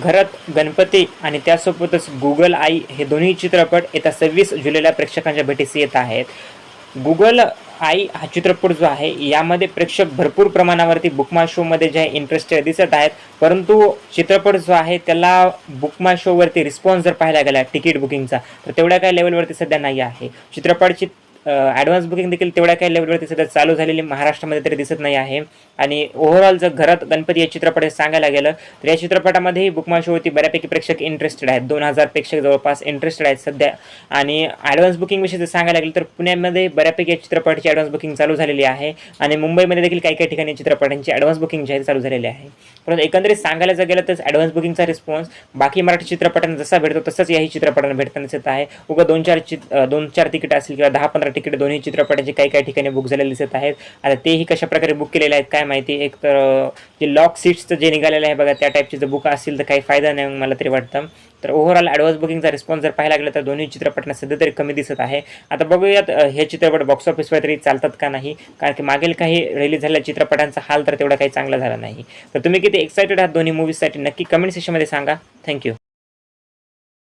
घरात गणपती आणि त्यासोबतच गुगल आई हे दोन्ही चित्रपट येत्या सव्वीस जुलैला प्रेक्षकांच्या भेटीस येत आहेत. गुगल आई हा चित्रपट जो आहे यामध्ये प्रेक्षक भरपूर प्रमाणावरती बुकमा शोमध्ये जे आहे इंटरेस्टेड दिसत आहेत. परंतु चित्रपट जो आहे त्याला बुकमा शोवरती रिस्पॉन्स जर पाहायला गेला तिकीट बुकिंगचा तर तेवढ्या काही लेवलवरती सध्या नाही आहे. चित्रपटची ॲडव्हान्स बुकिंग देखील तेवढ्या काही लेवलवरती सध्या चालू झालेली महाराष्ट्रामध्ये तरी दिसत नाही आहे. आणि ओव्हरऑल जर घरात गणपती या चित्रपट सांगायला गेलं तर या चित्रपटामध्येही बुकमा शोवरती बऱ्यापैकी प्रेक्षक इंटरेस्टेड आहेत. दोन हजार प्रेक्षक जवळपास इंटरेस्टेड आहेत सध्या. आणि ॲडव्हान्स बुकिंगविषयी जर सांगायला गेलं तर पुण्यामध्ये बऱ्यापैकी या चित्रपटाची ॲडव्हान्स बुकिंग चालू झालेली आहे. आणि मुंबईमध्ये देखील काही काही ठिकाणी चित्रपटांची ॲडव्हान्स बुकिंग जी आहे चालू झालेली आहे. परंतु एकंदरीत सांगायला जर गेलं तर ॲडव्हान्स बुकिंगचा रिस्पॉन्स बाकी मराठी चित्रपटांना जसा भेटतो तसंच याही चित्रपटांना भेटताना दिसत आहे. उगा दोन चार चित दोन चार तिकीट असतील किंवा दहा पंधरा तिकीट दोन्ही चित्रपटांचे काही काही ठिकाणी बुक झालेले दिसत आहेत. आता तेही कशा प्रकारे बुक केलेले आहेत काय माहिती? एक तर जे लॉक सीट्सचं जे निघालेलं आहे बघा त्या टाईपचे जर बुक असतील तर काही फायदा नाही मला तरी वाटतं. तर ओव्हरऑल ॲडव्हान्स बुकिंगचा रिस्पॉन्स जर पाहायला गेलं तर दोन्ही चित्रपटांना सध्या तरी कमी दिसत आहे. आता बघूयात हे चित्रपट बॉक्स ऑफिसवर तरी चालतात का नाही? कारण की मागील काही रिलीज झालेल्या चित्रपटांचा हाल तर तेवढा काही चांगला झाला नाही. तर तुम्ही किती एक्सायटेड आहात दोन्ही मूवीजसाठी नक्की कमेंट सेक्शनमध्ये सांगा. थँक्यू